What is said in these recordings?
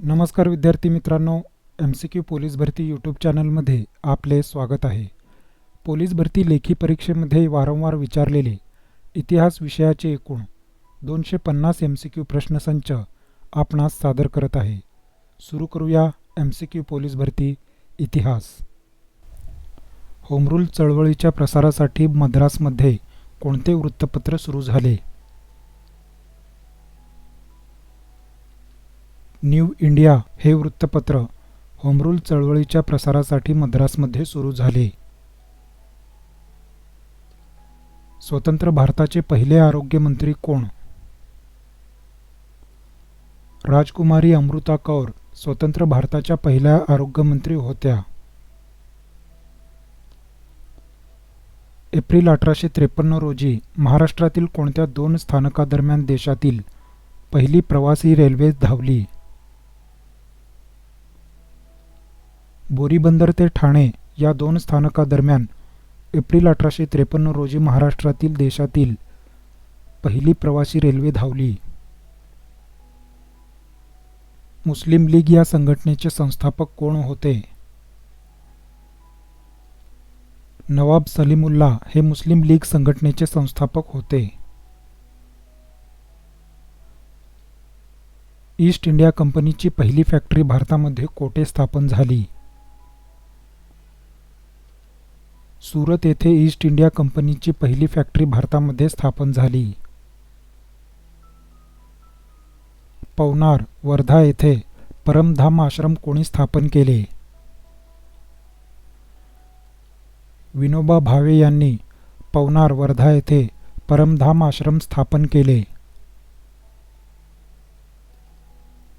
नमस्कार विद्यार्थी मित्रांनो एम सी क्यू पोलीस भरती यूट्यूब चॅनलमध्ये आपले स्वागत आहे. पोलीस भरती लेखी परीक्षेमध्ये वारंवार विचारलेले इतिहास विषयाचे एकूण दोनशे पन्नास एम सी क्यू प्रश्नसंच आपणास सादर करत आहे. सुरू करूया एम सी क्यू पोलीस भरती इतिहास. होमरूल चळवळीच्या प्रसारासाठी मद्रासमध्ये कोणते वृत्तपत्र सुरू झाले? न्यू इंडिया हे वृत्तपत्र होमरूल चळवळीच्या प्रसारासाठी मद्रासमध्ये सुरू झाले. स्वतंत्र भारताचे पहिले आरोग्यमंत्री कोण? राजकुमारी अमृता कौर स्वतंत्र भारताच्या पहिल्या आरोग्यमंत्री होत्या. एप्रिल अठराशे त्रेपन्न रोजी महाराष्ट्रातील कोणत्या दोन स्थानकादरम्यान देशातील पहिली प्रवासी रेल्वे धावली? बोरीबंदर ते ठाणे या दोन स्थानकादरम्यान एप्रिल अठराशे त्रेपन्न रोजी महाराष्ट्रातील देशातील पहिली प्रवासी रेल्वे धावली. मुस्लिम लीग या संघटनेचे संस्थापक कोण होते? नवाब सलीमुल्ला हे मुस्लिम लीग संघटनेचे संस्थापक होते. ईस्ट इंडिया कंपनीची पहिली फॅक्टरी भारतामध्ये कोठे स्थापन झाली? सुरत येथे ईस्ट इंडिया कंपनीची पहिली फॅक्टरी भारतामध्ये स्थापन झाली. पवनार वर्धा येथे परमधाम आश्रम कोणी स्थापन केले? विनोबा भावे यांनी पवनार वर्धा येथे परमधाम आश्रम स्थापन केले.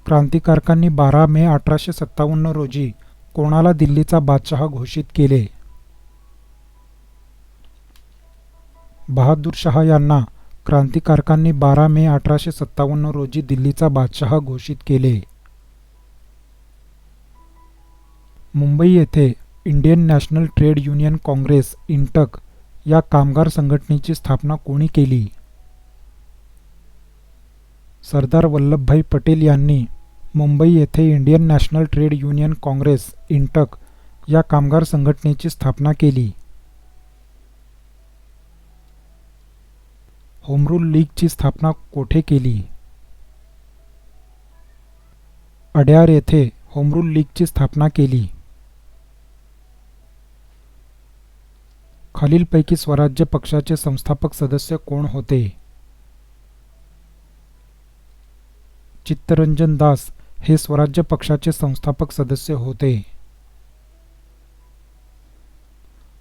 क्रांतिकारकांनी बारा मे अठराशे सत्तावन्न रोजी कोणाला दिल्लीचा बादशहा घोषित केले? बहादूर शहा यांना क्रांतिकारकांनी बारा मे अठराशे सत्तावन्न रोजी दिल्लीचा बादशहा घोषित केले. मुंबई येथे Indian National Trade Union Congress INTUC या कामगार संघटनेची स्थापना कोणी केली? सरदार वल्लभभाई पटेल यांनी मुंबई येथे Indian National Trade Union Congress INTUC या कामगार संघटनेची स्थापना केली. होमरूल लीगची स्थापना कोठे केली? अड्यार येथे होमरूल लीगची स्थापना केली. खालीलपैकी स्वराज्य पक्षाचे संस्थापक सदस्य कोण होते? चित्तरंजन दास हे स्वराज्य पक्षाचे संस्थापक सदस्य होते.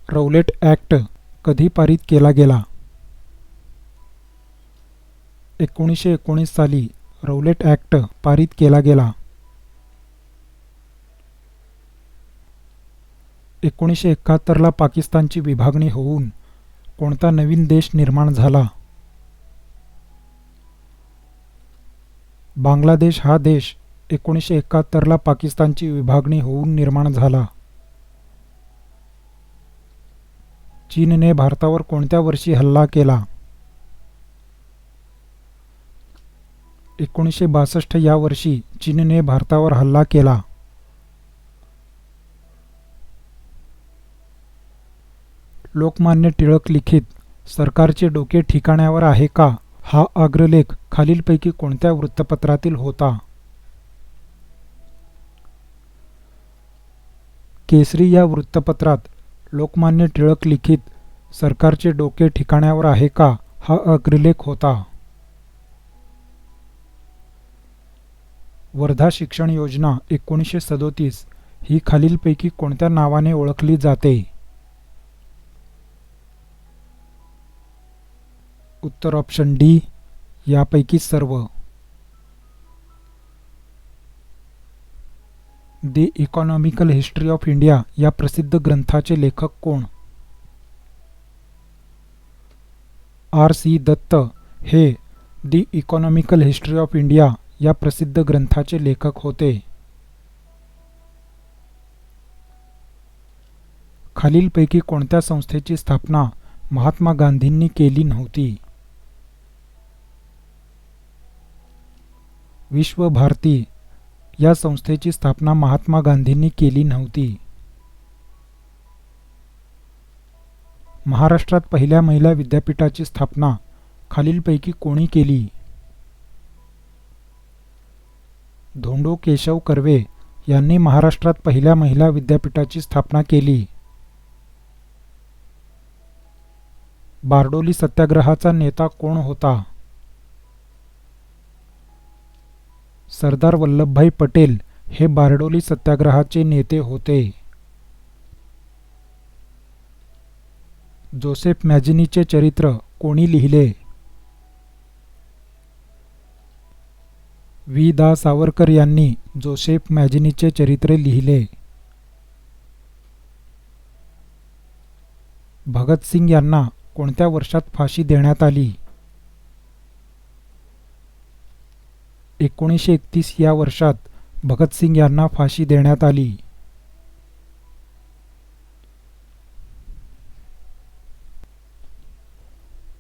रौलेट ॲक्ट कधी पारित केला गेला? एकोणीसशे एकोणीस साली रौलेट ॲक्ट पारित केला गेला. एकोणीसशे एकाहत्तरला पाकिस्तानची विभागणी होऊन कोणता नवीन देश निर्माण झाला? बांगलादेश हा देश एकोणीसशे एकाहत्तरला पाकिस्तानची विभागणी होऊन निर्माण झाला. चीनने भारतावर कोणत्या वर्षी हल्ला केला? एकोणीसशे बासष्ट या वर्षी चीनने भारतावर हल्ला केला. लोकमान्य टिळक लिखित सरकारचे डोके ठिकाण्यावर आहे का? हा अग्रलेख खालीलपैकी कोणत्या वृत्तपत्रातील होता? केसरी या वृत्तपत्रात लोकमान्य टिळक लिखित सरकारचे डोके ठिकाण्यावर आहे का? हा अग्रलेख होता. वर्धा शिक्षण योजना एकोणीसशे सदोतीस ही खालीलपैकी कोणत्या नावाने ओळखली जाते? उत्तर ऑप्शन डी यापैकी सर्व. The economical history of India या प्रसिद्ध ग्रंथाचे लेखक कोण? R C Dutt. हे the economical history of India या प्रसिद्ध ग्रंथाचे लेखक होते. खालीलपैकी कोणत्या संस्थेची स्थापना महात्मा गांधींनी केली नव्हती? विश्वभारती या संस्थेची स्थापना महात्मा गांधींनी केली नव्हती. महाराष्ट्रात पहिल्या महिला विद्यापीठाची स्थापना खालीलपैकी कोणी केली? धोंडो केशव कर्वे यांनी महाराष्ट्रात पहिल्या महिला विद्यापीठाची स्थापना केली. बारडोली सत्याग्रहाचा नेता कोण होता? सरदार वल्लभभाई पटेल हे बारडोली सत्याग्रहाचे नेते होते. जोसेफ मॅजिनीचे चरित्र कोणी लिहिले? वि दा. सावरकर यांनी जोसेफ मॅजिनीचे चरित्र लिहिले. भगतसिंग यांना कोणत्या वर्षात फाशी देण्यात आली? एकोणीसशे एकतीस या वर्षात भगतसिंग यांना फाशी देण्यात आली.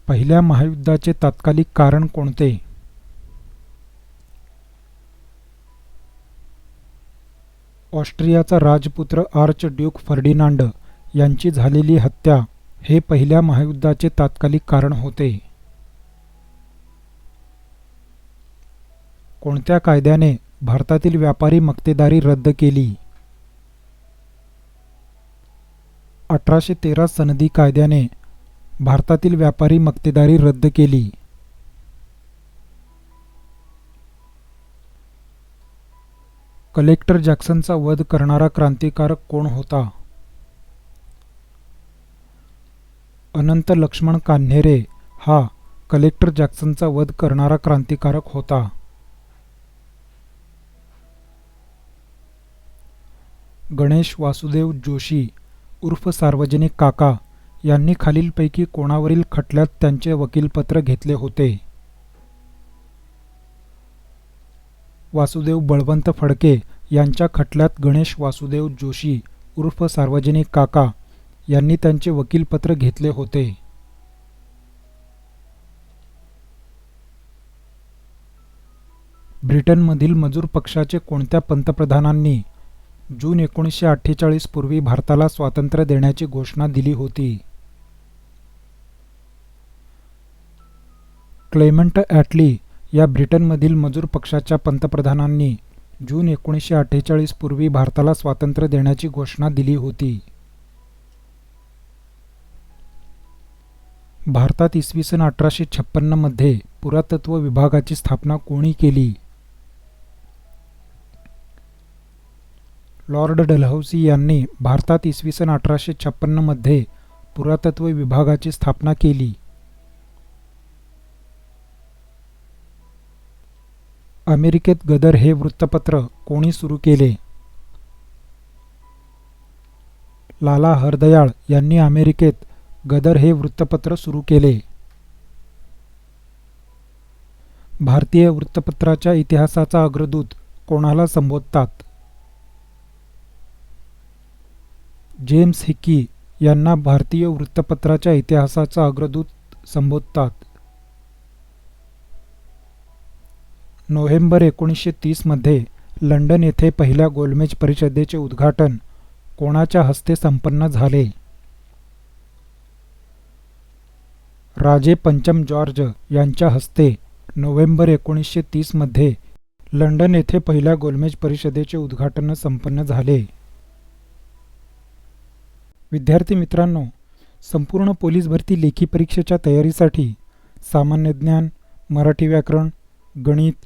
पहिल्या महायुद्धाचे तात्कालिक कारण कोणते? ऑस्ट्रियाचा राजपुत्र आर्च ड्यूक फर्डिनांड यांची झालेली हत्या हे पहिल्या महायुद्धाचे तात्कालिक कारण होते. कोणत्या कायद्याने भारतातील व्यापारी मक्तेदारी रद्द केली? अठराशे तेरा सनदी कायद्याने भारतातील व्यापारी मक्तेदारी रद्द केली. कलेक्टर जॅक्सनचा वध करणारा क्रांतिकारक कोण होता? अनंत लक्ष्मण कान्हेरे हा कलेक्टर जॅक्सनचा वध करणारा क्रांतिकारक होता. गणेश वासुदेव जोशी उर्फ सार्वजनिक काका यांनी खालीलपैकी कोणावरील खटल्यात त्यांचे वकीलपत्र घेतले होते? वासुदेव बळवंत फडके यांच्या खटल्यात गणेश वासुदेव जोशी उर्फ सार्वजनिक काका यांनी त्यांचे वकीलपत्र घेतले होते. ब्रिटनमधील मजूर पक्षाचे कोणत्या पंतप्रधानांनी जून एकोणीसशे अठ्ठेचाळीस पूर्वी भारताला स्वातंत्र्य देण्याची घोषणा दिली होती? क्लेमंट ॲटली या ब्रिटनमधील मजूर पक्षाच्या पंतप्रधानांनी जून एकोणीसशे अठ्ठेचाळीस पूर्वी भारताला स्वातंत्र्य देण्याची घोषणा दिली होती. भारतात इसवी सन अठराशे छप्पन्नमध्ये पुरातत्व विभागाची स्थापना कोणी केली? लॉर्ड डलहौसी यांनी भारतात इसवी सन अठराशे छप्पन्नमध्ये पुरातत्व विभागाची स्थापना केली. अमेरिकेत गदर हे वृत्तपत्र कोणी सुरू केले? लाला हरदयाळ यांनी अमेरिकेत गदर हे वृत्तपत्र सुरू केले. भारतीय वृत्तपत्राच्या इतिहासाचा अग्रदूत कोणाला संबोधतात? जेम्स हिक्की यांना भारतीय वृत्तपत्राच्या इतिहासाचा अग्रदूत संबोधतात. नोव्हेंबर एकोणीसशे तीसमध्ये लंडन येथे पहिल्या गोलमेज परिषदेचे उद्घाटन कोणाच्या हस्ते संपन्न झाले? राजे पंचम जॉर्ज यांच्या हस्ते नोव्हेंबर एकोणीसशे तीसमध्ये लंडन येथे पहिल्या गोलमेज परिषदेचे उद्घाटन संपन्न झाले. विद्यार्थी मित्रांनो संपूर्ण पोलीस भरती लेखी परीक्षेच्या तयारीसाठी सामान्य ज्ञान मराठी व्याकरण गणित